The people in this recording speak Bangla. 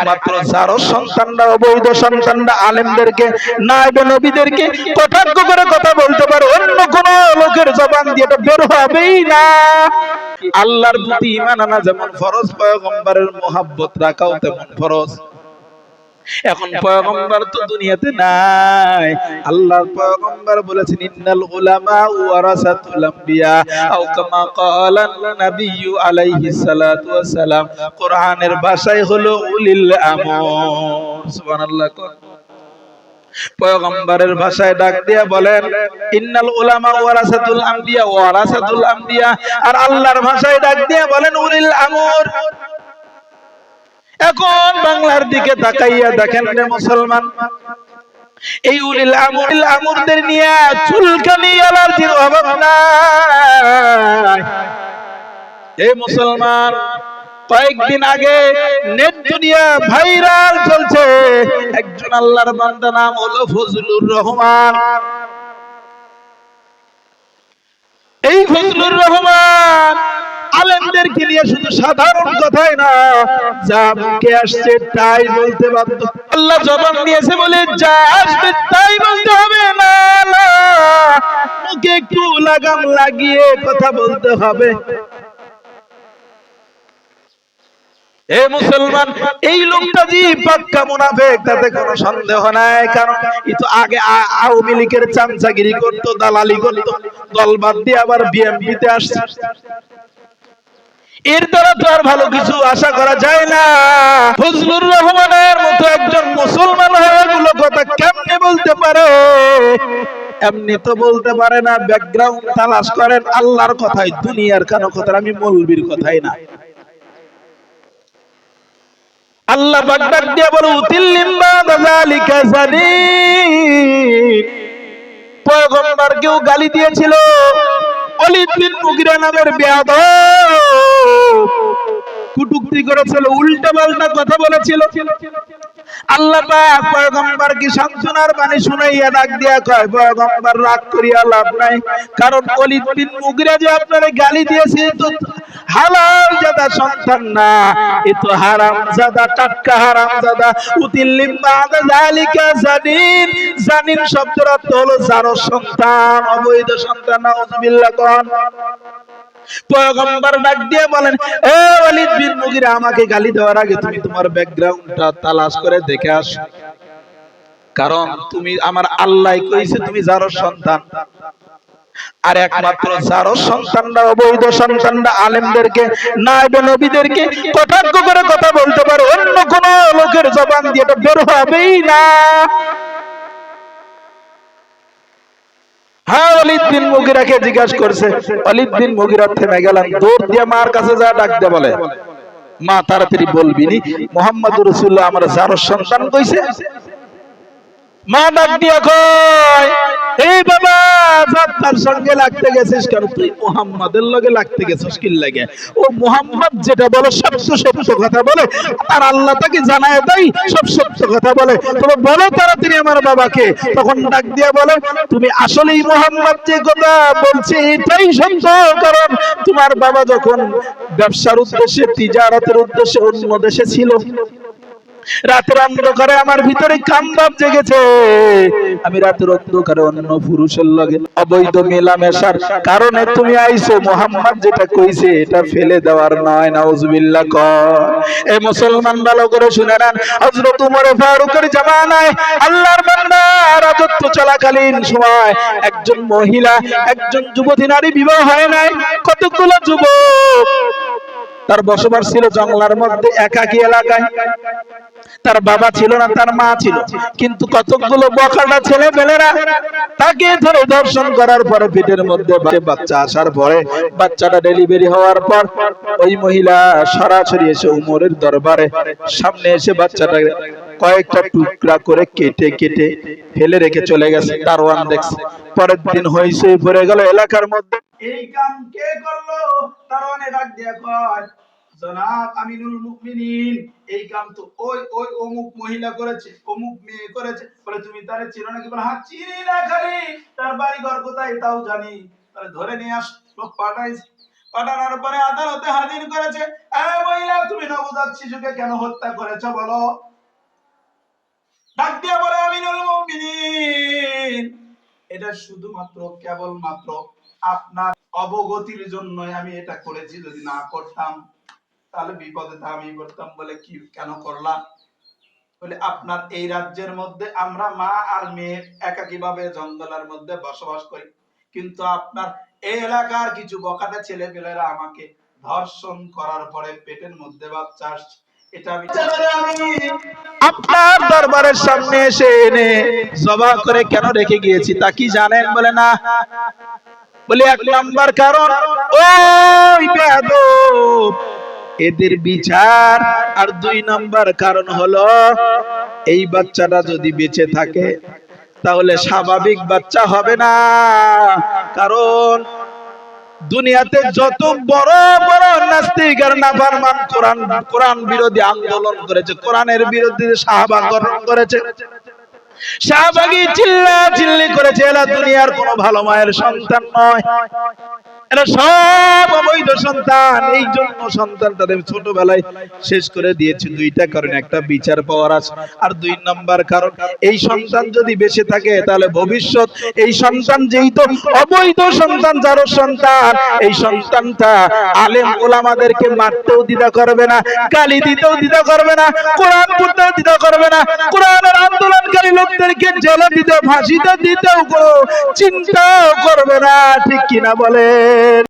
একমাত্র যারও সন্তানরা অবৈধ সন্তানরা আলেমদেরকে নাইবে নবীদেরকে কটাক্ষ করে কথা বলতে পারে অন্য কোন লোকের জবান দিয়ে এটা বের হবেই না। আল্লাহর প্রতি ইমান আনা যেমন ফরজ পয়গম্বরের মোহাব্বত রাখাও তেমন ফরজ। এখন পয়গম্বর তো দুনিয়াতে নাই। আল্লাহর পয়গম্বর বলেছেন ইন্নাল উলামা ওয়ারাসাতুল আম্বিয়া। আও কামা ক্বালা নাবিয়্যু আলাইহি সালাতু ওয়াসালাম। কোরআনের ভাষায় হলো উলিল আমর। সুবহানাল্লাহ পয়গম্বরের ভাষায় ডাক দিয়া বলেন ইন্নাল উলামা ওয়ারাসাতুল আম্বিয়া ওয়ারাসাতুল আম্বিয়া। আর আল্লাহর ভাষায় ডাক দিয়া বলেন উলিল আমর। এখন বাংলার দিকে তাকাইয়া দেখেন রে মুসলমান। এই উলিল আমর, উলিল আমরদের নিয়ে চুলকানি অ্যালার্জির অভাব নাই। এই মুসলমান, কয়েকদিন আগে নেট দুনিয়া ভাইরাল চলছে। একজন আল্লাহর বান্দা নাম হলো ফজলুর রহমান। এই ফজলুর রহমান আলেমদেরকে নিয়ে শুধু সাধারণ কথাই না যা মুখে আসছে তাই বলতে বাধ্য। আল্লাহ জবান দিয়েছে বলে, যা আসবে তাই বলতে হবে না। মুখে একটু লাগাম লাগিয়ে কথা বলতে হবে। এ মুসলমান, এই লোকটা জি পাক্কা মুনাফেক, তাতে কোনো সন্দেহ নাই, কারণ তো আগে আওয়ামী লীগের চামচাগিরি করতো, দালালি করতো, দল বাদ দিয়ে আবার বিএমপিতে আসছে। এর দ্বারা তো আর ভালো কিছু আশা করা যায় না। ফজলুর রহমানের মতো একজন মুসলমান হয়ে এগুলো কথা কেমনে বলতে পারে? এমনি তো বলতে পারে না ব্যাকগ্রাউন্ড তালাশ করেন, আল্লাহর কথাই, দুনিয়ার কানো কথা আমি মৌলবীর কথাই না। আল্লাহ ডাক দিয়ে বলে উতিল্লিম বাদা যালিকা জানিন পয়গম্বর কেউ গালি দিয়েছিল। অলিদ বিন মুগিরা নামের বেয়াদব কুটুক্তি করেছিল উল্টা পাল্টা কথা বলেছিল। আল্লাহ পাক পয়গম্বর কি সান্তনার বাণী শুনাইয়া ডাক দিয়া কয়, পয়গম্বর, রাগ করিয়া লাভ নাই। কারণ অলিদ বিন মুগিরা যে আপনারে গালি দিয়েছে তো হালাল জাদা সন্তান না। এ তো হারাম জাদা, টাটকা হারাম জাদা। উতিল্লিম বাদা জালিকা জানিন। জানিন শব্দের অর্থ হলো যার সন্তান, অবৈধ সন্তান, নাউজুবিল্লাহ, কোন? পয়গম্বর ডাক দিয়ে বলেন, এ বিন মুগিরা, আমাকে গালি দেওয়ার আগে তুমি তোমার ব্যাকগ্রাউন্ডটা তালাশ করে দেখে কারণ তুমি আমার আল্লাহ কইছে তুমি যার সন্তান। আর একমাত্র যার সন্তানরা, অবৈধ সন্তানরা, আলেমদেরকে নাইবে নবীদেরকে কটাক্ষ করে কথা বলতে পারে। অন্য কোন লোকের জবান দিয়ে এটা বের হবেই না। হ্যাঁ অলিদ্দিন মুগিরা মুগিরাকে জিজ্ঞাসা করছে অলিদ্দিন মুগিরা থেমে গেলাম। দৌড় দিয়ে মার কাছে যা ডাক দে বলে। মা তাড়াতাড়ি বলবি নি মোহাম্মদ রসুল্লাহ আমার যার সন্তান কইছে? মা ডাক দিয়া কয় যাত্রার সঙ্গে লাগতে গেছিস কেন? তুই মুহাম্মাদের লগে লাগতে গেছিস কি লাগে? ও মুহাম্মদ যেটা বলে সব সত্য কথা বলে আর আল্লাহ তাকে জানায় দেয়, সব সত্য কথা বলে। তবে বলো তাড়াতাড়ি আমার বাবাকে। তখন ডাক দিয়া বলে, তুমি আসলেই মুহাম্মদ যে কথা বলছে, এটাই সত্য। কারণ তোমার বাবা যখন ব্যবসার উদ্দেশ্যে, তিজারতের উদ্দেশ্যে অন্য দেশে ছিল রাতের অন্ধকারে আমার ভিতরে কামবাব জেগেছে। আমি রাতের অন্ধকারে অন্য পুরুষের লগে অবৈধ মেলামেশার কারণে তুমি আইছো মোহাম্মদ যেটা কইছে এটা ফেলে দেওয়ার নয়, নাউজুবিল্লাহ কর এই মুসলমান ভালো করে শুনে নেন, হযরত উমর ফারুকের জামানায় আল্লাহর বান্দা রাজত্ব চলাকালীন সময় একজন মহিলা, একজন যুবতী নারী বিবাহ হয় নাই, কতগুলো যুবক তার বসবাস ছিল জঙ্গলার মধ্যে, একাকী এলাকায়। তার বাবা ছিল না, তার মা ছিল। কিন্তু কতগুলো বখাটা ছেলে পেলেরা তাকে ধরে দর্শন করার পরে পেটের মধ্যে বাচ্চা আসার পরে বাচ্চাটা ডেলিভারি হওয়ার পর ওই মহিলা সরাসরি এসে উমরের দরবারে সামনে এসে বাচ্চাটা কয়েকটা টুকরা করে কেটে কেটে ফেলে রেখে চলে গেছে, দারোয়ান দেখছে। পরের দিন হয়েছে পড়ে গেল এলাকার মধ্যে। এই কাম কে করল? দারোয়ানে ডাক দিয়ে কয়, জনাব আমিনুল মুমিনিন, এই কাম তো ওই ওই অমুক মহিলা করেছে, অমুক মেয়ে করেছে। বলে, তুমি তারে চিনো নাকি? বলে হ্যাঁ চিনি না খালি। তার বাড়ি ঘর কোথায়? তাও জানি। তাহলে ধরে নিয়ে আস পাঠাইছে পাঠানোর পরে আদালতে হাজির করেছে, এ মহিলা, তুমি নবজাত শিশুকে কেন হত্যা করেছ বলো? ডাক দিয়ে বলে, আমিনুল মুমিনিন, এটা শুধুমাত্র কেবলমাত্র আপনার অবগতির জন্য আমি এটা করেছি। যদি না করতাম, তাহলে বিপদে আমি করতাম বলে কি, কেন করলাম? বলে, আপনার এই রাজ্যের মধ্যে আমরা মা আর মেয়ে একাকী ভাবে জঙ্গলের মধ্যে বসবাস করি। কিন্তু আপনার এই এলাকার কিছু বকাটে ছেলে পেলেরা আমাকে ধর্ষণ করার পরে পেটের মধ্যে বাচ্চা আসছে। আপনার দরবারের সামনে এসে এনে জবা করে কেন রেখে গিয়েছি তা কি জানেন বলে না? বলে এক নাম্বার কারণ ওই বেয়াদব। এদের বিচার আর দুই নাম্বার কারণ হলো এই বাচ্চাটা যদি বেঁচে থাকে তাহলে স্বাভাবিক বাচ্চা হবে না। কারণ দুনিয়াতে যত বড় বড় নাস্তিক আর নাফরমান কোরআন কোরআন বিরোধী আন্দোলন করেছে, কোরআনের বিরুদ্ধে সাহাবা করেছে। শাহবাগি চিল্লা চিল্লি করেছে, এরা দুনিয়ার কোন ভালো মায়ের সন্তান নয়। এরা সব অবৈধ সন্তান, এই জন্য সন্তান তাদের ছোটবেলায় শেষ করে দিয়েছে। দুইটা কারণ, একটা বিচার পাওয়ার আছে আর দুই নাম্বার কারণ, এই সন্তান যদি বেঁচে থাকে, তাহলে ভবিষ্যৎ, এই সন্তান যেই তো অবৈধ সন্তান যার সন্তান, এই সন্তানটা আলেম ওলামাদেরকে মারতেও দিদা করবে না, গালি দিতেও দিদা করবে না, কোরআন পড়তেও দিদা করবে না, কোরআনের আন্দোলনকারী লোকদেরকে জেলে দিতে ফাঁসিতে দিতেও কোনো চিন্তাও করবে না ঠিক কিনা বলেন?